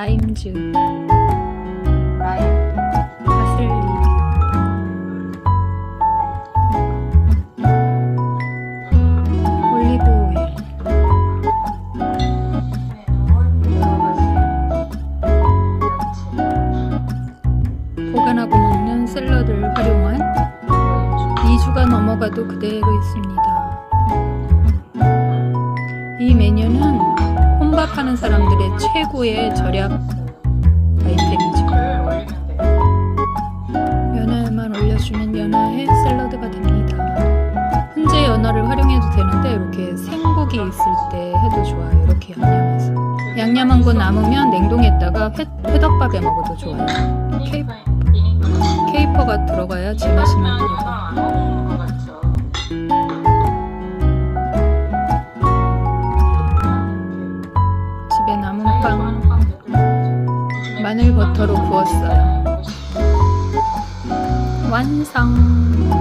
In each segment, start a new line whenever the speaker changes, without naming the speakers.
라임즈 라임 파슬리 올리브오일 보관하고 먹는 샐러드를 활용한 2주가 넘어가도 그대로 있습니다. 이 메뉴는 혼밥하는 사람들의 최고의 절약 아이템이죠. 연어에만 올려주면 연어의 샐러드가 됩니다. 훈제 연어를 활용해도 되는데 이렇게 생고기 있을 때 해도 좋아요. 이렇게 양념해서 양념한 거 남으면 냉동했다가 회, 회덮밥에 먹어도 좋아요. 케이, 케이퍼가 들어가야 제맛이 나더라고요. 마늘 버터로 구웠어요. 완성.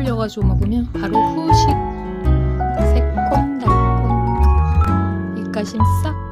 올려가지고 먹으면 바로 후식 새콤달콤 입가심 싹